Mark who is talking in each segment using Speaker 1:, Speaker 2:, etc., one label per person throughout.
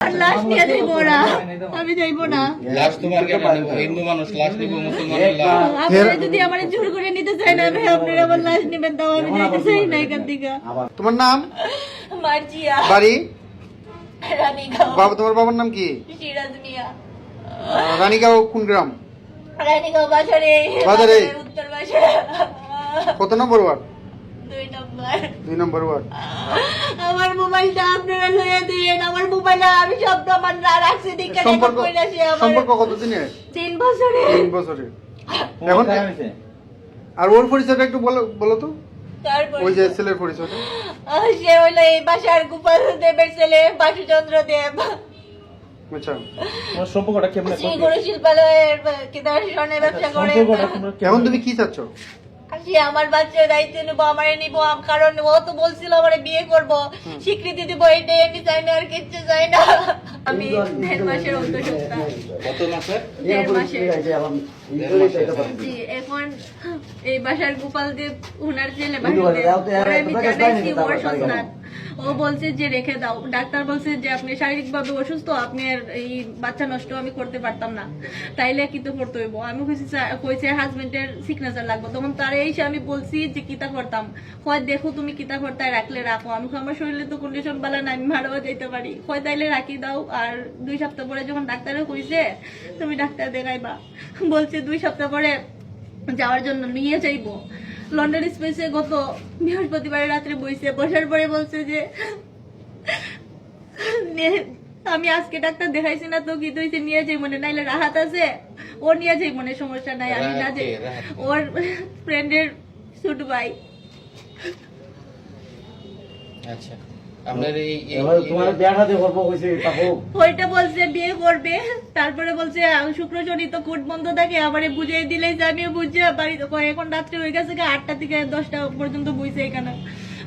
Speaker 1: আর লাশ নিয়ে যাইবো ওরা আমি যাইবো না।
Speaker 2: লাশ তোমার কেন হিন্দু মানুষ লাশ নিব মুসলমানের লাশ
Speaker 1: আপনারা যদি আমার জোর করে নিতে চাই না ভাই আপনারা আমার লাশ নেবেন তাও আমি যাইতে চাই না এখান থেকে।
Speaker 3: তোমার নাম?
Speaker 1: মার্জিয়া।
Speaker 3: বাড়ি?
Speaker 1: রানীগাঁও।
Speaker 3: বাবা তোমার বাবার নাম কি?
Speaker 1: সিরাজ মিয়া।
Speaker 3: রানীগাঁও কোন গ্রাম?
Speaker 1: রানীগাঁও বাজারে।
Speaker 3: বাজারে।
Speaker 1: উত্তর বাজারে।
Speaker 3: কত নম্বর ওয়ার্ড?
Speaker 1: দুই নম্বর
Speaker 3: দুই নম্বর ওয়ার্ড
Speaker 1: আমার মোবাইলটা আপনারা লয়ে দিন আমার মোবাইলে আমি সব প্রমাণ রা- রাখছি দিকে
Speaker 3: সম্পর্ক
Speaker 1: কইলাছি আমার।
Speaker 3: সম্পর্ক কত দিনের
Speaker 1: তিন বছরে।
Speaker 3: তিন বছরের এখন আর ওর পরিচয়টা একটু বলো বলো তো। ওই যে ছেলের পরিচয়টা।
Speaker 1: সে হইল এই বাসার গোপাল দেবের ছেলে বাসুচন্দ্র দেব।
Speaker 3: আচ্ছা।
Speaker 4: সম্পর্কটা কেমন?
Speaker 1: শিল্পালয়ের কেদার ব্যবসা করে।
Speaker 3: এখন তুমি কি চাচ্ছ?
Speaker 1: সে আমার বাচ্চার দায়িত্ব নেব আমারে নিবো কারণ ও তো বলছিল আমারে বিয়ে করব। স্বীকৃতি দিব এটাই আমি চাই না আর কিচ্ছু চাই না। আমি দেড় মাসের অন্তঃসত্ত্বা।
Speaker 2: কত মাসের?
Speaker 1: দেড় মাসের। জি, এখন এই বাসার গোপাল দেব উনার ছেলে বাড়িতে আমি জানাইছি ওর সন্তান। ও বলছে যে রেখে দাও। ডাক্তার বলছে যে আপনি শারীরিক ভাবে অসুস্থ, আপনি এই বাচ্চা নষ্ট আমি করতে পারতাম না। তাইলে কি তো করতে হইব? আমি কইছি হাজবেন্ডের সিগনেচার লাগবে। তখন তারে এসে আমি বলছি যে, কিতা করতাম? হয় দেখো তুমি কিতা করতায়, রাখলে রাখো। আমি আমার শরীরে তো কন্ডিশন বালা না আমি মারাও যাইতে পারি। হয় তাইলে রাখি দাও। আর দুই সপ্তাহ পরে যখন ডাক্তারে কইছে, তুমি ডাক্তার দেখাইবা। বলছে, দুই সপ্তাহ পরে যাওয়ার জন্য নিয়ে যাইবো। লন্ডন স্পেসে গত বৃহস্পতিবার রাত্রে বইছে বসার পরে বলছে যে আমি আজকে ডাক্তার দেখাইছি না তো কি তুইছে নিয়ে যাই মনে নাইলে রাহাত আছে। ও নিয়ে যাই মনে সমস্যা নাই আমি না যাই? ওর ফ্রেন্ডের শুট ভাই
Speaker 2: আচ্ছা। আপনার এই এই-
Speaker 4: তোমার বিয়াটা দিয়ে কইছে তাকো।
Speaker 1: ওইটা বলছে বিয়ে করবে তারপরে বলছে শুক্র শনি তো কোর্ট বন্ধ থাকে আবারে বুঝিয়ে দিলেই যে আমিও বুঝে বাড়িতে এখন রাত্রে হয়ে গেছে কি আটটা থেকে দশটা পর্যন্ত বুঝছে এখানে।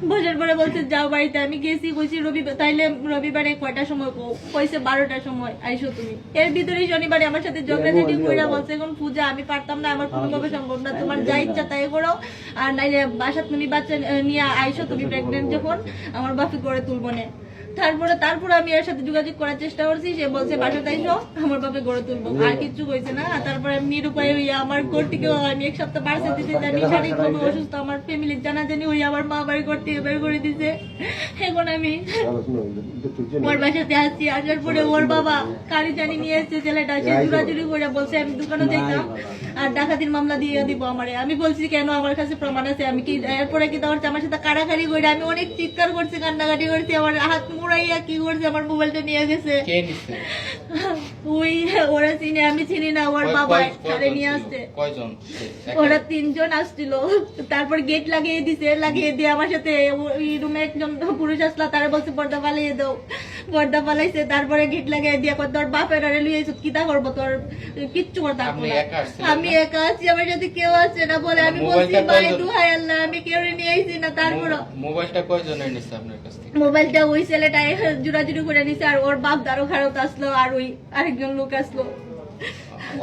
Speaker 1: বসার পরে বলছে যাও বাড়িতে আমি গেছি কইছি রবিবার তাইলে রবিবারে কয়টা সময় কইছে বারোটার সময় আইসো তুমি। এর ভিতরে শনিবারে আমার সাথে ঝগড়াঝাটি কইরা বলছে এখন পূজা আমি পারতাম না আমার কোনোভাবে সম্ভব না তোমার যা ইচ্ছা তাই করো। আর নাইলে বাসা তুমি বাচ্চা নিয়ে আইসো তুমি প্রেগনেন্ট যখন আমার বাপি করে তুলবো না। তারপরে তারপরে আমি এর সাথে যোগাযোগ করার চেষ্টা করছি সে বলছে বাসা তাইছো আমার বাপে গড়ে তুলবো। আর কিচ্ছু কইছে না। তারপরে আমি নিরুপায় হইয়া আমার ঘর থেকে আমি এক সপ্তাহ বাড়ছে দিতে জানি শারীরিকভাবে অসুস্থ আমার ফ্যামিলির জানা জানি হইয়া আমার মা বাড়ি ঘর থেকে বের করে দিছে। এখন আমি ওর বাসাতে আসছি আসার পরে ওর বাবা কারি জানি নিয়ে এসছে ছেলেটা সে জুড়াজুড়ি করে বলছে আমি দোকানে যাইতাম আর ডাকাতির মামলা দিয়ে দিব আমারে। আমি বলছি কেন? আমার কাছে প্রমাণ আছে আমি কি এরপরে কি তোমার আমার সাথে কাড়াকাড়ি করে আমি অনেক চিৎকার করছি কান্নাকাটি করছি আমার হাত মুড়াইয়া কি করছে? আমার মোবাইলটা নিয়ে গেছে।
Speaker 2: কে নিচ্ছে
Speaker 1: ওই ওরা চিনে আমি চিনি না ওর বাবা তারে নিয়ে আসছে।
Speaker 2: কয়জন?
Speaker 1: ওরা তিনজন আসছিল। তারপর গেট লাগিয়ে দিছে লাগিয়ে দিয়ে আমার সাথে ওই রুমে একজন পুরুষ আসলা তারা বলছে পর্দা পালিয়ে দাও। পর্দা পালাইছে তারপরে গেট লাগিয়ে দিয়ে কয়, তোর বাপের আরে লুই আইছো কিতা করব? তোর কিচ্ছু করতে আমি একা আছি আমার সাথে কেউ আছে না বলে আমি বলছি ভাই? দুহাই আল্লাহ আমি কেউ নিয়ে আইছি না তারপর
Speaker 2: মোবাইলটা কয়জনের নিচ্ছে আপনার কাছ
Speaker 1: মোবাইলটা ওই ছেলেটা জুড়াজুড়ি করে নিছে আর ওর বাপ দারো খারত আসলো আর ওই আরেকজন লোক আসলো।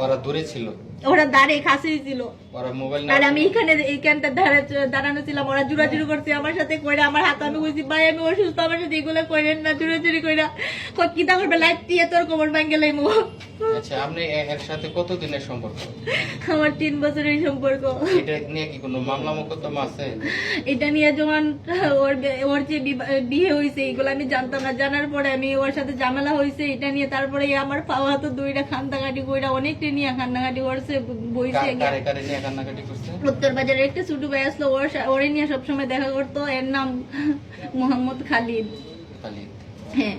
Speaker 2: ওরা দূরে ছিল।
Speaker 1: ওরা দাঁড়ে খাসি ছিল।
Speaker 2: ওরা মোবাইল
Speaker 1: আর আমি এখানে এইখানটা ধারে দাঁড়ানো ছিলাম ওরা জুড়াজুড়ি করছে আমার সাথে কইরা আমার হাত আমি কইছি ভাই আমি অসুস্থ আমার সাথে এগুলো কইরেন না জুড়াজুড়ি কইরা। কই কিতা করবে লাইট দিয়ে তোর কোমর ভাঙ্গে লাইমু?
Speaker 2: আচ্ছা আপনি এর সাথে কতদিনের সম্পর্ক?
Speaker 1: আমার তিন বছরের সম্পর্ক।
Speaker 2: এটা নিয়ে কি কোনো মামলা মোকদ্দমা আছে?
Speaker 1: এটা নিয়ে যখন ওর ওর যে বিয়ে হয়েছে এগুলো আমি জানতাম না। জানার পরে আমি ওর সাথে ঝামেলা হয়েছে এটা নিয়ে তারপরে আমার পাওয়া তো দুইটা খান্দাকাটি কইরা অনেকটা নিয়ে খান্দাকাটি করছে বইছে।
Speaker 2: কারে কারে নিয়ে করছে?
Speaker 1: উত্তর বাজারে একটা ছোট ভাই আসলো ওর ওরে নিয়ে সবসময় দেখা করতো। এর নাম মোহাম্মদ খালিদ।
Speaker 2: খালি
Speaker 1: হ্যাঁ।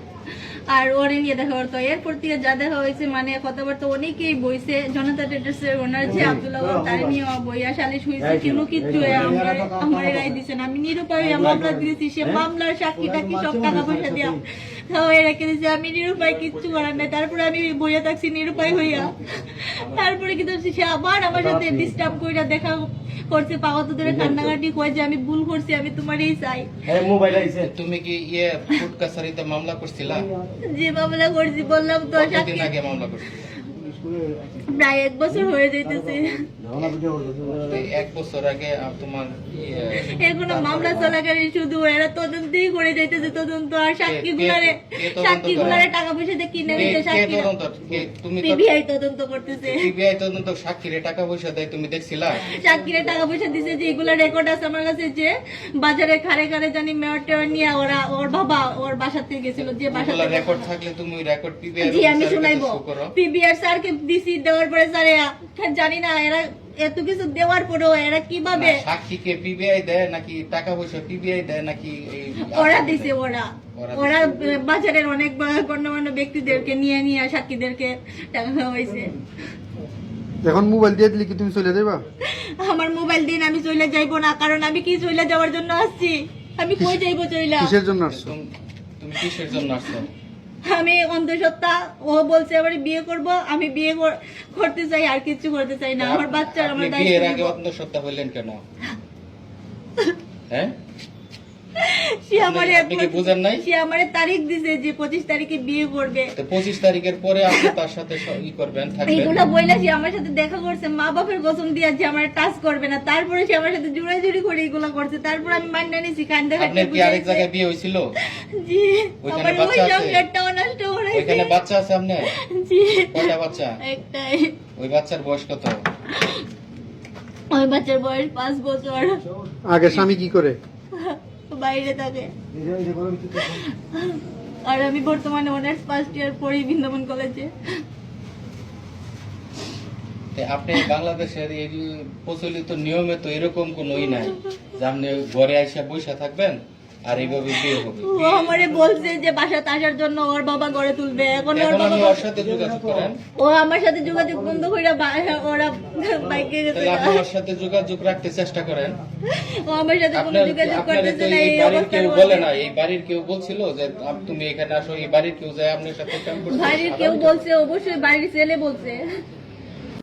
Speaker 1: আর ওরে নিয়ে দেখা করতো এরপর থেকে যা দেখা হয়েছে মানে কথাবার্তা অনেকেই বইছে। জনতা ট্রেডার্সের ওনার যে আব্দুল্লাহ তার নিয়ে বইয়া সালিশ হয়েছে কিন্তু কিচ্ছু আমার আমার রায় দিছেন আমি নিরুপায় হইয়া মামলা দিয়েছি সে মামলার সাক্ষী টাকি সব টাকা পয়সা দিয়া। খাওয়াই রেখে দিয়েছে আমি নিরুপায় কিচ্ছু করার নাই। তারপরে আমি বইয়া থাকছি নিরুপায় হইয়া। তারপরে কিন্তু সে আবার আমার সাথে ডিস্টার্ব কইরা দেখা করছে পাওয়া তো ধরে কান্নাকাটি কয় যে আমি ভুল করছি আমি তোমারই চাই।
Speaker 4: হ্যাঁ মোবাইল আইছে
Speaker 2: তুমি কি ইয়ে ফুট কাছারিতে মামলা করছিলা?
Speaker 1: যে মামলা করছি বললাম তো সাক্ষী
Speaker 2: আগে মামলা করছিল?
Speaker 1: প্রায় এক বছর হয়ে যাইতেছে।
Speaker 2: এক বছর আগে তোমার
Speaker 1: এখনও মামলা শুধু এরা তদন্তই করে যাইতেছে তদন্ত আর সাক্ষী গুলারে সাক্ষী গুলারে টাকা পয়সা দিয়ে কিনে নিতে সাক্ষী
Speaker 2: তদন্ত তুমি তো
Speaker 1: তদন্ত করতেছে।
Speaker 2: সিবিআই তদন্ত সাক্ষীরে টাকা পয়সা দেয় তুমি দেখছিলা?
Speaker 1: সাক্ষীরে টাকা পয়সা দিছে যে এগুলো রেকর্ড আছে আমার কাছে যে বাজারে খারে খারে জানি মেয়র টেয়র নিয়ে ওরা ওর বাবা ওর বাসা থেকে গেছিল যে বাসা
Speaker 2: রেকর্ড থাকলে তুমি রেকর্ড পিবিআই
Speaker 1: জি আমি শুনাইবো। পিবিআর স্যারকে দিছি দেওয়ার পরে স্যার জানি না এরা এত কিছু দেওয়ার পরেও এরা কীভাবে
Speaker 2: সাক্ষীকে পিবিআই দেয় নাকি টাকা পয়সা পিবিআই দেয় নাকি
Speaker 1: ওরা দিছে ওরা।
Speaker 2: ওরা
Speaker 1: বাজারের অনেক গণ্যমান্য ব্যক্তিদেরকে নিয়ে নিয়ে সাক্ষীদেরকে টাকা হয়েছে।
Speaker 3: এখন মোবাইল দিয়ে দিলে কি তুমি চলে যাবা
Speaker 1: আমার মোবাইল দিন আমি চলে যাইবো না কারণ আমি কি চলে যাওয়ার জন্য আসছি? আমি কই যাইবো চইলা?
Speaker 3: কিসের জন্য আসছো?
Speaker 2: তুমি কিসের জন্য আসছো?
Speaker 1: আমি অন্ধসত্ত্বা ও বলছে এবারে বিয়ে করব আমি বিয়ে করতে চাই আর কিছু করতে চাই না। আমার
Speaker 2: আপনি
Speaker 1: আমার দায়িত্ব
Speaker 2: আগে
Speaker 1: নিবো।
Speaker 2: অন্তঃসত্ত্বা হইলেন কেন? হ্যাঁ?
Speaker 1: সে আমারে
Speaker 2: বুঝেন নাই?
Speaker 1: সে আমারে তারিখ দিছে যে পঁচিশ তারিখে বিয়ে করবে।
Speaker 2: তো পঁচিশ তারিখের পরে আপনি তার সাথে ই করবেন থাকবেন?
Speaker 1: এইগুলা বইলা সে আমার সাথে দেখা করছে মা বাপের কসম দিয়া যে আমার টাচ করবে না। তারপরে সে আমার সাথে জুড়াজুড়ি করে এগুলা করছে। তারপর আমি মান্না নিছি কান্দে
Speaker 2: আপনার কি আরেক জায়গায় বিয়ে হয়েছিল
Speaker 1: জি
Speaker 2: ওইখানে বাচ্চা আছে? ওইখানে বাচ্চা আছে আপনার
Speaker 1: জি।
Speaker 2: কয়টা বাচ্চা?
Speaker 1: একটাই।
Speaker 2: ওই বাচ্চার বয়স কত?
Speaker 1: ওই বাচ্চার বয়স পাঁচ বছর।
Speaker 3: আগে স্বামী কি করে?
Speaker 1: বাইরে থাকে। আর আমি বর্তমানে অনার্স ফার্স্ট ইয়ার পড়ি বৃন্দাবন কলেজে
Speaker 2: আপনি বাংলাদেশের এই প্রচলিত নিয়মে তো এরকম কোনো ই নাই যে আপনি ঘরে এসে বসে থাকবেন? আর এইভাবে বিয়ে হবে।
Speaker 1: ও আমারে বলছে যে আসার জন্য ওর বাবা গড়ে তুলবে। এখন ওর বাবা
Speaker 2: ওর সাথে যোগাযোগ করেন।
Speaker 1: ও আমার সাথে যোগাযোগ বন্ধ করে ওরা বাইকে গেছে।
Speaker 2: আপনি ওর সাথে যোগাযোগ রাখতে চেষ্টা করেন।
Speaker 1: ও আমার সাথে কোনো যোগাযোগ করতেছে না
Speaker 2: এই
Speaker 1: অবস্থার
Speaker 2: কেউ বলে না এই বাড়ির কেউ বলছিল যে তুমি এখানে আসো এই বাড়ির কেউ যায় আপনার সাথে প্রেম করতে?
Speaker 1: বাড়ির কেউ বলছে অবশ্যই বাড়ির ছেলে বলছে।